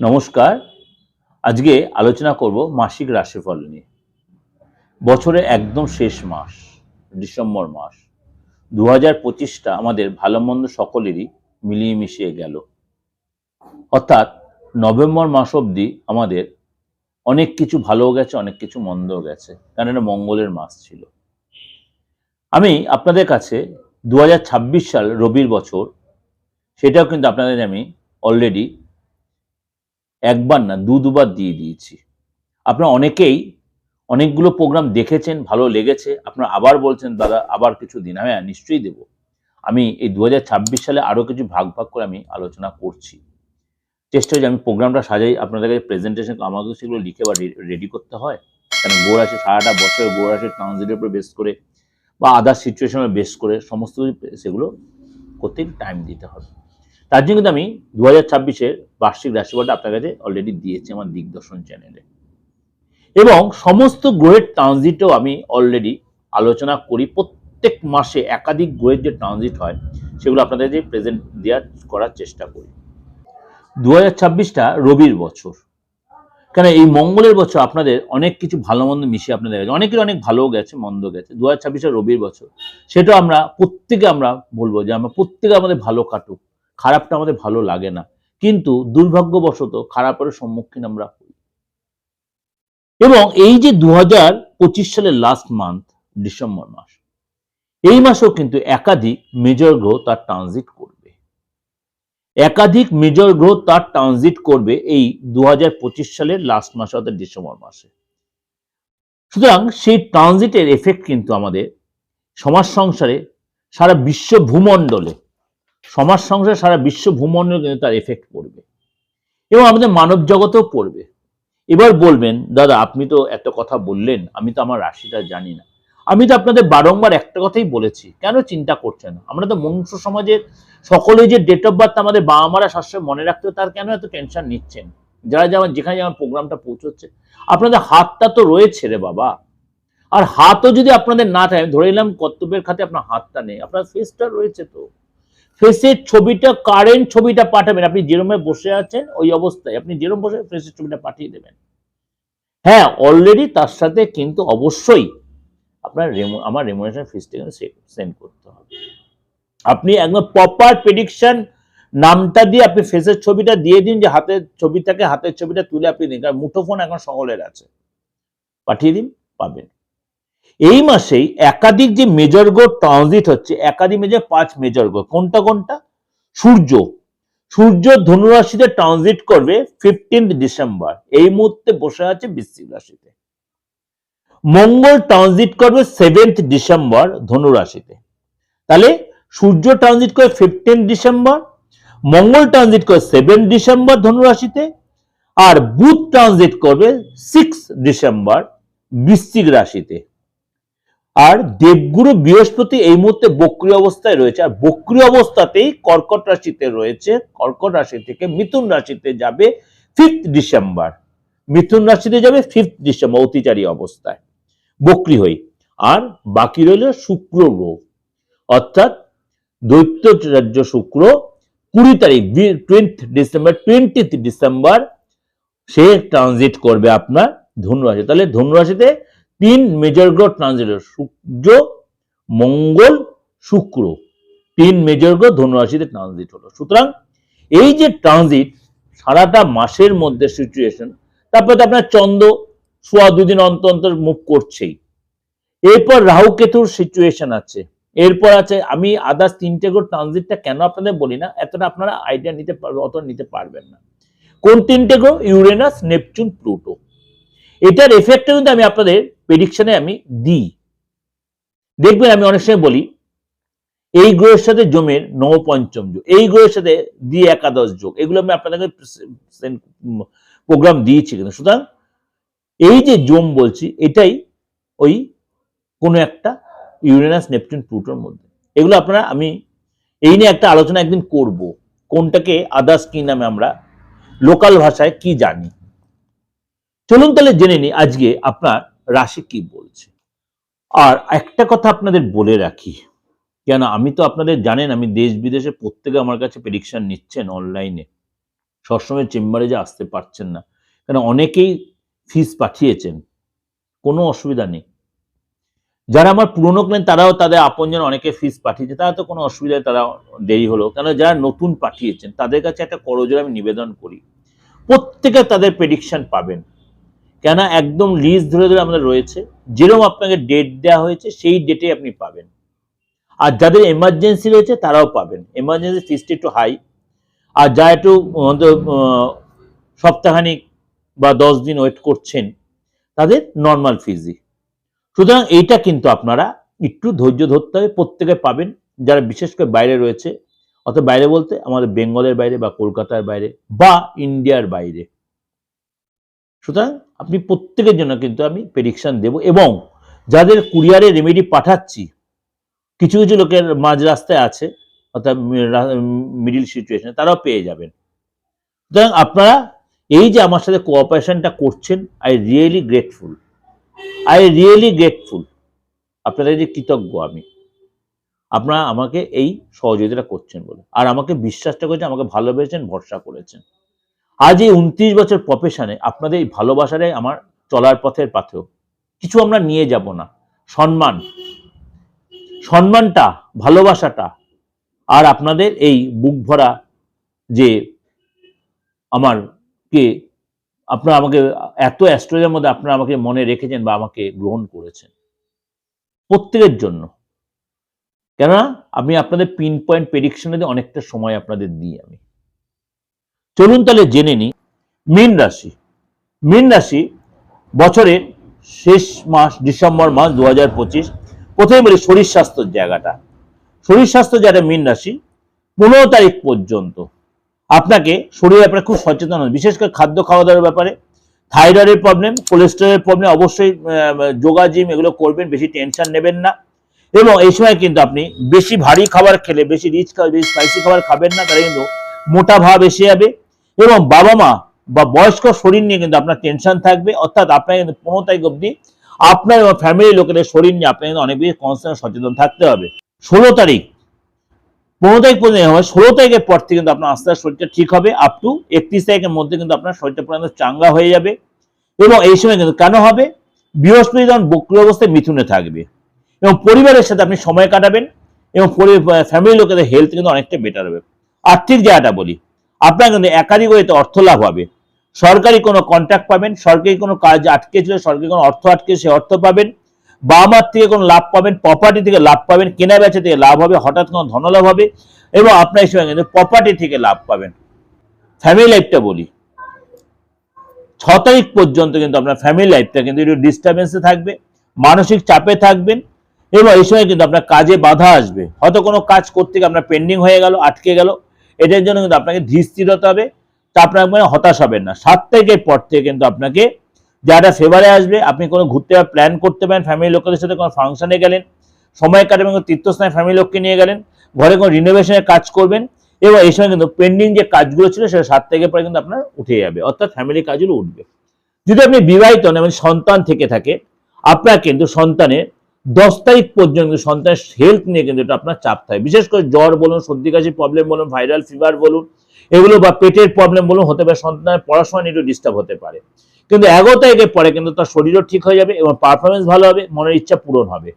নমস্কার। আজকে আলোচনা করব মাসিক রাশিফল নিয়ে। বছরের একদম শেষ মাস, ডিসেম্বর মাস। দু হাজার পঁচিশটা আমাদের ভালো মন্দ সকলেরই মিলিয়ে মিশিয়ে গেল। অর্থাৎ নভেম্বর মাস অবধি আমাদের অনেক কিছু ভালোও গেছে, অনেক কিছু মন্দও গেছে। এটা মঙ্গলের মাস ছিল। আমি আপনাদের কাছে দু হাজার ছাব্বিশ সাল রবির বছর, সেটাও কিন্তু আপনাদের আমি অলরেডি একবার না, দু দুবার দিয়ে দিয়েছি। আপনারা অনেকেই অনেকগুলো প্রোগ্রাম দেখেছেন, ভালো লেগেছে। আপনারা আবার বলছেন, দাদা, আবার কিছু দিন। হ্যাঁ নিশ্চয়ই দেব। আমি এই দু হাজার ছাব্বিশ সালে আরও কিছু ভাগ ভাগ করে আমি আলোচনা করছি। চেষ্টা হচ্ছে, আমি প্রোগ্রামটা সাজাই। আপনাদের কাছে প্রেজেন্টেশন আমাকে সেগুলো লিখে বা রেডি করতে হয়। কারণ গোড় আসে সারাটা বছর গোড় আসে ট্রানজিটের উপর বেস করে বা আদার সিচুয়েশনের বেস করে, সমস্ত সেগুলো করতে টাইম দিতে হবে। তার জন্য কিন্তু আমি দু হাজার ছাব্বিশের বার্ষিক রাশিফলটা আপনার কাছে অলরেডি দিয়েছি আমার দিগদর্শন চ্যানেলে এবং সমস্ত গ্রহের ট্রানজিটও আমি অলরেডি আলোচনা করি। প্রত্যেক মাসে একাধিক গ্রহের যে ট্রানজিট হয়, সেগুলো আপনাদের যে প্রেজেন্ট দেওয়ার, করার চেষ্টা করি। দু হাজার ছাব্বিশটা রবির বছর। কেন এই মঙ্গলের বছর আপনাদের অনেক কিছু ভালো মন্দ মিশিয়ে আপনাদের গেছে অনেকের অনেক ভালোও গেছে, মন্দ গেছে। দু হাজার ছাব্বিশে রবির বছর। সেটা আমরা প্রত্যেকে আমরা বলব যে আমরা প্রত্যেকে আমাদের ভালো কাটুক। খারাপটা আমাদের ভালো লাগে না। কিন্তু দুর্ভাগ্যবশত খারাপের সম্মুখীন আমরা হই। এবং এই যে দু হাজার পঁচিশ সালের লাস্ট মান্থ ডিসেম্বর মাস, এই মাসেও কিন্তু একাধিক মেজর গ্রহ তার ট্রানজিট করবে। একাধিক মেজর গ্রহ তার ট্রানজিট করবে এই দু হাজার পঁচিশ সালের লাস্ট মাসে অর্থাৎ ডিসেম্বর মাসে। সুতরাং সেই ট্রানজিটের এফেক্ট কিন্তু আমাদের সমাজ সংসারে সারা বিশ্ব ভূমণ্ডলে সমাজ সংসারে সারা বিশ্ব ভূমণ্ডলে কিন্তু তার এফেক্ট পড়বে। এবং আমাদের মানব জগতেও পড়বে। এবার বলবেন, দাদা, আপনি তো এত কথা বললেন, আমি তো আমার রাশিটা জানি না। আমি তো আপনাদের বারংবার একটা কথাই বলেছি, কেন চিন্তা করছেন? আমরা তো মনুষ্য সমাজের সকলে যে ডেট অফ বার্থ আমাদের বাবা মারা সবসময় মনে রাখতে তার কেন এত টেনশন নিচ্ছেন? যারা যেমন যেখানে যেমন প্রোগ্রামটা পৌঁছচ্ছে, আপনাদের হাতটা তো রয়েছে রে বাবা। আর হাতও যদি আপনাদের না থাকে ধরে নিলাম কর্তব্যের খাতে আপনার হাতটা নেই, আপনার ফেসটা রয়েছে তো। ফেসের ছবিটা কারেন্ট ছবিটা পাঠাবেন। আপনি যেরমে বসে আছেন, ওই অবস্থায় আপনি যেরম বসে ফেসের ছবিটা পাঠিয়ে দেবেন। হ্যাঁ অলরেডি তার সাথে কিন্তু অবশ্যই আপনার আমার রেমুনেশন ফিসটা কিন্তু সেন্ড করতে হবে। আপনি একদম প্রপার প্রেডিকশন নামটা দিয়ে আপনি ফেসের ছবিটা দিয়ে দিন যে হাতের ছবিটাকে, হাতের ছবিটা তুলে আপনি দিন কারণ মুঠোফোন এখন সকলের আছে। পাঠিয়ে দিন, পাবেন। এই মাসেই একাধিক যে মেজর গো ট্রানজিট হচ্ছে, একাধিক মেজর পাঁচ মেজর গো কোনটা কোনটা? সূর্য। সূর্য ধনুরাশিতে ট্রানজিট করবে ফিফটিন্থ ডিসেম্বর এই মুহূর্তে বসে আছে বৃশ্চিক রাশিতে। মঙ্গল ট্রানজিট করবে সেভেন্থ ডিসেম্বর ধনুরাশিতে। তাহলে সূর্য ট্রানজিট করে ফিফটিন ডিসেম্বর মঙ্গল ট্রানজিট করে সেভেন ডিসেম্বর ধনুরাশিতে, আর বুধ ট্রানজিট করবে সিক্স ডিসেম্বর বৃশ্চিক রাশিতে। আর দেবগুরু বৃহস্পতি এই মুহূর্তে বক্রী অবস্থায় রয়েছে। আর বক্রী অবস্থাতেই কর্কট রাশিতে রয়েছে। কর্কট রাশি থেকে মিথুন রাশিতে যাবে ফিফথ ডিসেম্বর মিথুন রাশিতে যাবে ফিফথ ডিসেম্বর অতিচারী অবস্থায়। বক্রি হই। আর বাকি রইল শুক্র গ্রহ। অর্থাৎ দৈত্য রাজ্য শুক্র কুড়ি তারিখ টোয়েন্থ ডিসেম্বর টোয়েন্টিথ ডিসেম্বর সে ট্রানজিট করবে আপনার ধনুরাশি। তাহলে ধনুরাশিতে তিন মেজর গ্রহ ট্রানজিট সূর্য, মঙ্গল, শুক্র। তিন মেজর গ্রহ ধনুরাশিতে ট্রানজিট হলো। সুতরাং এই যে ট্রানজিট সারাটা মাসের মধ্যে সিচুয়েশন তারপরে তো আপনার চন্দ্র, সোয়া দুদিন অন্তর অন্তর মুভ করছেই। এরপর রাহু কেতুর সিচুয়েশন আছে। এরপর আছে, আমি আদার্স তিনটে গ্রহ ট্রানজিটটা কেন আপনাদের বলি না? এতটা আপনারা আইডিয়া নিতে অত নিতে পারবেন না। কোন তিনটে গ্রহ? Uranus, Neptune, Pluto. এটার এফেক্টটা কিন্তু আমি আপনাদের প্রেডিকশনে আমি দিই। দেখবেন আমি অনেক সময় বলি, এই গ্রহের সাথে জমের নবপঞ্চম যোগ, এই গ্রহের সাথে দ্বি একাদশ যোগ, এগুলো আমি আপনাদেরকে প্রোগ্রাম দিয়েছি কিন্তু। সুতরাং এই যে জম বলছি, এটাই ওই কোনো একটা ইউরেনাস নেপচুন প্লুটোর মধ্যে। এগুলো আপনারা আমি এই নিয়ে একটা আলোচনা একদিন করব, কোনটাকে আদার্স কি নামে আমরা লোকাল ভাষায় কি জানি। চলুন তাহলে জেনে নিই আজকে আপনার রাশি কি বলছে। আর একটা কথা আপনাদের বলে রাখি, কেন আমি তো আপনাদের জানেন আমি দেশ বিদেশে প্রত্যেকে আমার কাছে প্রেডিকশন নিচ্ছেন অনলাইনে সবসময় চেম্বারে যে আসতে পারছেন না। কেন অনেকেই ফিস পাঠিয়েছেন, কোনো অসুবিধা নেই। যারা আমার পুরনো ক্লায়েন্ট তারাও তাদের আপনজন অনেকে ফিস পাঠিয়েছে, তারা তো কোনো অসুবিধায় তারা দেরি হলো। কেন যারা নতুন পাঠিয়েছেন, তাদের কাছে একটা করজোর আমি নিবেদন করি, প্রত্যেকে তাদের প্রেডিকশন পাবেন। কেন একদম লিস্ট ধরে ধরে আমাদের রয়েছে। যেরকম আপনাকে ডেট দেওয়া হয়েছে, সেই ডেটে আপনি পাবেন। আর যাদের এমার্জেন্সি রয়েছে, তারাও পাবেন। এমার্জেন্সি ফিসটি একটু হাই আর যা একটু সপ্তাহখানিক বা দশ দিন ওয়েট করছেন, তাদের নর্মাল ফিজি সুতরাং এইটা কিন্তু আপনারা একটু ধৈর্য ধরতে হবে। প্রত্যেকে পাবেন। যারা বিশেষ করে বাইরে রয়েছে, অর্থাৎ বাইরে বলতে আমাদের বেঙ্গলের বাইরে বা কলকাতার বাইরে বা ইন্ডিয়ার বাইরে। সুতরাং আপনি প্রত্যেকের জন্য কিন্তু আমি প্রেডিকশন দেব এবং যাদের কুরিয়ারে রেমেডি পাঠাচ্ছি, কিছু কিছু লোকের মাঝ রাস্তায় আছে, অর্থাৎ মিডিল সিচুয়েশনে তারাও পেয়ে যাবেন। সুতরাং আপনারা এই যে আমার সাথে কোঅপারেশনটা করছেন I really grateful I really grateful আপনাদের যে কৃতজ্ঞ আমি। আপনারা আমাকে এই সহযোগিতা করছেন বলে। আর আমাকে বিশ্বাসটা করেছেন, আমাকে ভালোবেসেছেন, ভরসা করেছেন। আজ এই উনত্রিশ বছর প্রফেশনে আপনাদের এই ভালোবাসাটাই আমার চলার পথের পাথেও কিছু আমরা নিয়ে যাব না। সম্মান। সম্মানটা, ভালোবাসাটা আর আপনাদের এই বুক ভরা যে আমার কে আপনারা আমাকে এত অ্যাস্ট্রোলজির মধ্যে আপনারা আমাকে মনে রেখেছেন বা আমাকে গ্রহণ করেছেন। প্রত্যেকের জন্য। কেননা, আমি আপনাদের পিন পয়েন্ট প্রেডিকশনে অনেকটা সময় আপনাদের দিই আমি। চলুন তাহলে জেনে নিই। মীন রাশি। মীন রাশি বছরের শেষ মাস, ডিসেম্বর মাস দু হাজার পঁচিশ। প্রথমে বলি শরীর স্বাস্থ্যের জায়গাটা। শরীর স্বাস্থ্য যারা মীন রাশি পনেরো তারিখ পর্যন্ত। আপনাকে শরীরে আপনার খুব সচেতন হন, বিশেষ করে খাদ্য খাওয়া দাওয়ার ব্যাপারে। থাইরয়েডের প্রবলেম কোলেস্টেরলের প্রবলেম অবশ্যই যোগা, জিম এগুলো করবেন, বেশি টেনশন নেবেন না। এবং এই সময় কিন্তু আপনি বেশি ভারী খাবার খেলে, বেশি রিচ খাবার বেশি স্পাইসি খাবার খাবেন না, তাহলে কিন্তু মোটা ভাব এসে যাবে। এবং বাবা মা বা বয়স্ক শরীর নিয়ে কিন্তু আপনার টেনশন থাকবে, অর্থাৎ আপনার কিন্তু পনেরো তারিখ অবধি আপনার এবং ফ্যামিলির লোকেদের শরীর নিয়ে আপনার কিন্তু অনেক বেশি কনসার্ন সচেতন থাকতে হবে। ষোলো তারিখ, পনেরো তারিখ পর্যন্ত হবে ষোলো তারিখের পর থেকে কিন্তু আপনার আস্তে আস্তে শরীরটা ঠিক হবে আপ টু একত্রিশ তারিখের মধ্যে কিন্তু আপনার শরীরটা পর্যন্ত চাঙ্গা হয়ে যাবে এবং এই সময় কিন্তু কেন হবে? বৃহস্পতি যখন বক্র অবস্থায় মিথুনে থাকবে এবং পরিবারের সাথে আপনি সময় কাটাবেন এবং ফ্যামিলির লোকেদের হেলথ কিন্তু অনেকটা বেটার হবে। আর্থিক জায়গাটা বলি আপনার কিন্তু একাধিক ওয়েতে অর্থ লাভ হবে। সরকারি কোনো কন্ট্রাক্ট পাবেন, সরকারি কোনো কাজ আটকে ছিল, সরকারি কোনো অর্থ আটকে সে অর্থ পাবেন। বাবা মার থেকে কোনো লাভ পাবেন প্রপার্টি থেকে লাভ পাবেন কেনা বেচা থেকে লাভ হবে, হঠাৎ কোনো ধনলাভ হবে এবং আপনার এই সময় কিন্তু প্রপার্টি থেকে লাভ পাবেন। ফ্যামিলি লাইফটা বলি। ছ তারিখ পর্যন্ত কিন্তু আপনার ফ্যামিলি লাইফটা কিন্তু একটু ডিস্টারবেন্সে থাকবে, মানসিক চাপে থাকবেন এবং এই সময় কিন্তু আপনার কাজে বাধা আসবে। হয়তো কোনো কাজ করতে গিয়ে আপনার পেন্ডিং হয়ে গেল, আটকে গেল এটার জন্য কিন্তু আপনাকে ধীর হতে হবে চাপ রাখবেন হতাশ হবেন না। সাত তারিখের পর থেকে কিন্তু আপনাকে যারা ফেভারে আসবে, আপনি কোনো ঘুরতে প্ল্যান করতে পারেন ফ্যামিলি লোকেদের সাথে কোনো ফাংশনে গেলেন, সময় কাটাবেন, কোনো তীর্থস্থানে ফ্যামিলি লোককে নিয়ে গেলেন, ঘরে কোনো রিনোভেশনের কাজ করবেন, এবং এই সময় কিন্তু পেন্ডিং যে কাজগুলো ছিল সেটা সাত তারিখের পরে কিন্তু আপনার উঠে যাবে। অর্থাৎ ফ্যামিলি কাজগুলো উঠবে। যদি আপনি বিবাহিত হন এবং সন্তান থেকে থাকে, আপনার কিন্তু সন্তানের দশ তারিখ পর্যন্ত সন্তানের হেলথ নিয়ে কিন্তু এটা আপনার চাপ থাকে। বিশেষ করে জ্বর বলুন, সর্দি কাশির প্রবলেম বলুন ভাইরাল ফিভার বলুন, এগুলো বা পেটের প্রবলেম বলুন, হতে পারে সন্তানের পড়াশোনা নিয়ে ডিস্টার্ব হতে পারে। কিন্তু এগারো তারিখের পরে কিন্তু তার শরীরও ঠিক হয়ে যাবে এবং পারফরমেন্স ভালো হবে, মনের ইচ্ছা পূরণ হবে।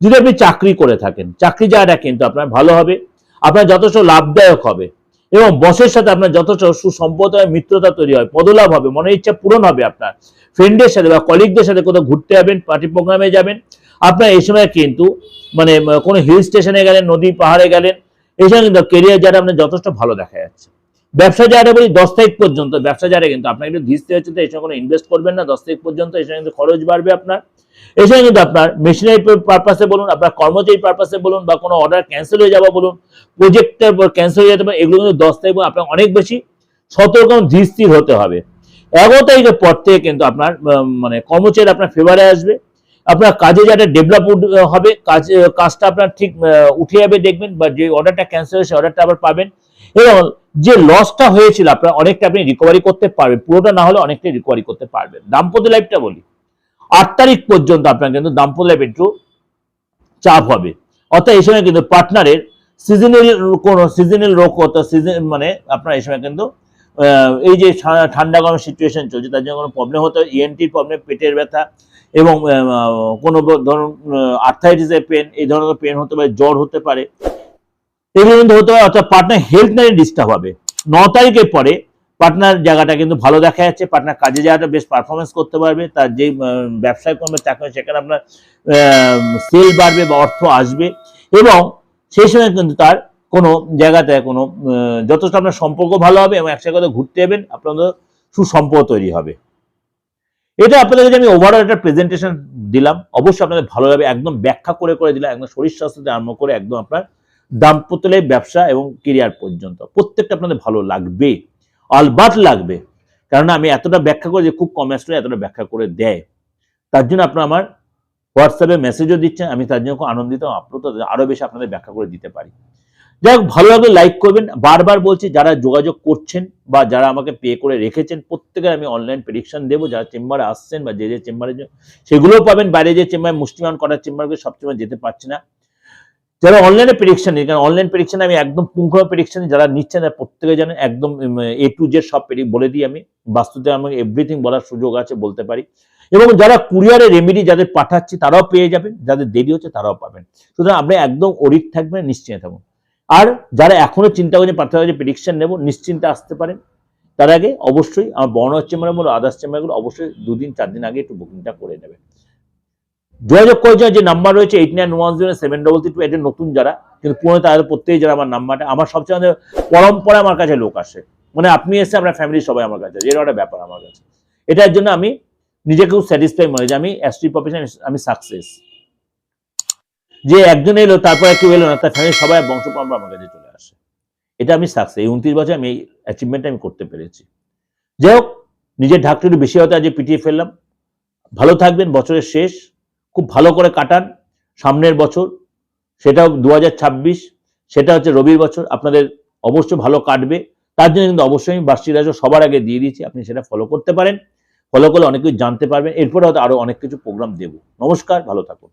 যদি আপনি চাকরি করে থাকেন, চাকরি যাওয়াটা কিন্তু আপনার ভালো হবে, আপনার যথেষ্ট লাভদায়ক হবে এবং বসের সাথে আপনার যথেষ্ট সুসম্পদ মিত্রতা তৈরি হয়, পদলাভ হবে, মনের ইচ্ছা পূরণ হবে আপনার। ফ্রেন্ডের সাথে বা কলিগদের সাথে কোথাও ঘুরতে যাবেন পার্টি প্রোগ্রামে যাবেন আপনার এই সময় কিন্তু মানে কোনো হিল স্টেশনে গেলেন নদী পাহাড়ে গেলেন, এই সময় কিন্তু কেরিয়ার যারা আপনার যথেষ্ট ভালো দেখা যাচ্ছে। ব্যবসা যারা বলি দশ তারিখ পর্যন্ত, ব্যবসা যারা কিন্তু আপনার একটু ধীরতে হচ্ছে তো এই সময় কোনো ইনভেস্ট করবেন না, দশ তারিখ পর্যন্ত এই সময় কিন্তু খরচ বাড়বে আপনার। এই সময় কিন্তু আপনার মেশিনারি পারপাসে বলুন, আপনার কর্মচারী পারপাসে বলুন বা কোনো অর্ডার ক্যান্সেল হয়ে যাওয়া বলুন প্রজেক্টের ক্যান্সেল হয়ে যেতে পারে এগুলো কিন্তু দশ তারিখ আপনার অনেক বেশি সতর্ক ধীর হতে হবে। এগারো তারিখের পর থেকে কিন্তু আপনার মানে কর্মচারী আপনার ফেভারে আসবে। আপনার কাজে যাতে ডেভেলপ হবে, কাজ কাজটা আপনার ঠিক উঠে যাবে দেখবেন, বা যে অর্ডারটা ক্যান্সেল হয়েছে অর্ডারটা আবার পাবেন। এবং যে লসটা হয়েছিল, আপনার অনেকটা আপনি রিকভারি করতে পারবেন, পুরোটা না হলে অনেকটাই রিকভারি করতে পারবেন। দাম্পত্য লাইফটা বলি, আট তারিখ পর্যন্ত আপনার কিন্তু দাম্পত্য লাইফ একটু চাপ হবে। অর্থাৎ এই সময় কিন্তু পার্টনারের সিজনাল কোনো সিজনাল রোগ অর্থাৎ সিজন মানে আপনার এই সময় কিন্তু এই যে ঠান্ডা গরম সিচুয়েশন চলছে, তার জন্য কোনো প্রবলেম হতে পারে। ইএনটির প্রবলেম পেটের ব্যথা এবং কোনো ধরুন আর্থাইটিসের পেন এই ধরনের পেন হতে পারে, জ্বর হতে পারে। এগুলো কিন্তু হতে পারে, অর্থাৎ পার্টনার হেলথ নাইনে ডিস্টার্ব হবে। ন তারিখের পরে পার্টনার জায়গাটা কিন্তু ভালো দেখা যাচ্ছে পার্টনার কাজে জায়গাটা বেশ পারফরমেন্স করতে পারবে, তার যে ব্যবসায় করবে, চাকরি, সেখানে আপনার সেল বাড়বে বা অর্থ আসবে এবং সেই সময় কিন্তু তার কোনো জায়গাতে কোনো যথেষ্ট আপনার সম্পর্ক ভালো হবে এবং একসাথে কোথাও ঘুরতে যাবেন আপনাদের সুসম্পর্ক তৈরি হবে। এটা আপনাদের কাছে আমি ওভারঅল একটা প্রেজেন্টেশন দিলাম। অবশ্যই আপনাদের ভালো লাগবে একদম ব্যাখ্যা করে করে দিলাম একদম শরীর স্বাস্থ্য থেকে আরম্ভ করে একদম আপনার দাম্পত্য লাইফ, ব্যবসা এবং কেরিয়ার পর্যন্ত। প্রত্যেকটা আপনাদের ভালো লাগবে অলবাত লাগবে। কারণ আমি এতটা ব্যাখ্যা করে যে খুব কম স্টোরে এতটা ব্যাখ্যা করে দেয়। তার জন্য আপনার আমার হোয়াটসঅ্যাপে মেসেজও দিচ্ছেন আমি তার জন্য খুব আনন্দিত আপ্লুত আরও বেশি আপনাদের ব্যাখ্যা করে দিতে পারি। যাই হোক লাইক করবেন। বারবার বলছি, যারা যোগাযোগ করছেন বা যারা আমাকে পে করে রেখেছেন, প্রত্যেকের আমি অনলাইন প্রেডিকশন দেবো। যারা চেম্বারে আসছেন বা যে যে চেম্বারে সেগুলোও পাবেন। বাইরে যে চেম্বার মুষ্টিমান করার চেম্বারকে সবসময় যেতে পারছি না। যারা অনলাইনে প্রেডিকশন নিই কারণ অনলাইন প্রেডিকশন আমি একদম পুঙ্খ প্রেডিকশন যারা নিচ্ছেন, তারা প্রত্যেকে জানেন, একদম এ টু জেড সব বলে দিই আমি। বাস্তুতে আমাকে এভরিথিং বলার সুযোগ আছে বলতে পারি। এবং যারা কুরিয়ারে রেমেডি যাদের পাঠাচ্ছি, তারাও পেয়ে যাবেন। যাদের দেরি হচ্ছে, তারাও পাবেন। সুতরাং আপনি একদম অরিক থাকবেন, নিশ্চিন্তে থাকুন। আর যারা এখনও চিন্তা করছেন প্রার্থনা যে প্রেডিকশন নেব, নিশ্চিন্তে আসতে পারেন। তার আগে অবশ্যই আমার বর্ণার চেম্বার বলো, আদার্স চেম্বারগুলো অবশ্যই দুদিন চার দিন আগে একটু বুকিংটা করে নেবেন যোগাযোগ করেছে যে নাম্বার রয়েছে eight nine one zero seven double three two এটা নতুন যারা, কিন্তু পুরনো তাদের প্রত্যেকেই যারা আমার নাম্বারটা আমার সবচেয়ে পরম্পরা আমার কাছে লোক আসে। মানে আপনি এসে আপনার ফ্যামিলির সবাই আমার কাছে এরকম একটা ব্যাপার আমার কাছে। এটার জন্য আমি নিজেকেও স্যাটিসফাই মনে যে আমি অ্যাস্ট্রি প্রফেশন আমি সাকসেস যে একজন এলো, তারপরে কেউ এলো না, তার ফ্যামিলির সবাই বংশ পরম্পরা আমার কাছে চলে আসে। এটা আমি সাকসেস এই উনত্রিশ বছর আমি এই অ্যাচিভমেন্টটা আমি করতে পেরেছি। যাই হোক, নিজের ঢাকটা একটু বেশি হতে আজকে পিটিয়ে ফেললাম। ভালো থাকবেন, বছরের শেষ। খুব ভালো করে কাটান, সামনের বছর। সেটাও দু হাজার ছাব্বিশ, সেটা হচ্ছে রবির বছর। আপনাদের অবশ্যই ভালো কাটবে। তার জন্য কিন্তু অবশ্যই আমি বার্ষিক রাজস্ব সবার আগে দিয়ে দিয়েছি। আপনি সেটা ফলো করতে পারেন। ফলো করলে অনেক কিছু জানতে পারবেন। এরপরে হয়তো আরও অনেক কিছু প্রোগ্রাম দেবো। নমস্কার, ভালো থাকুন।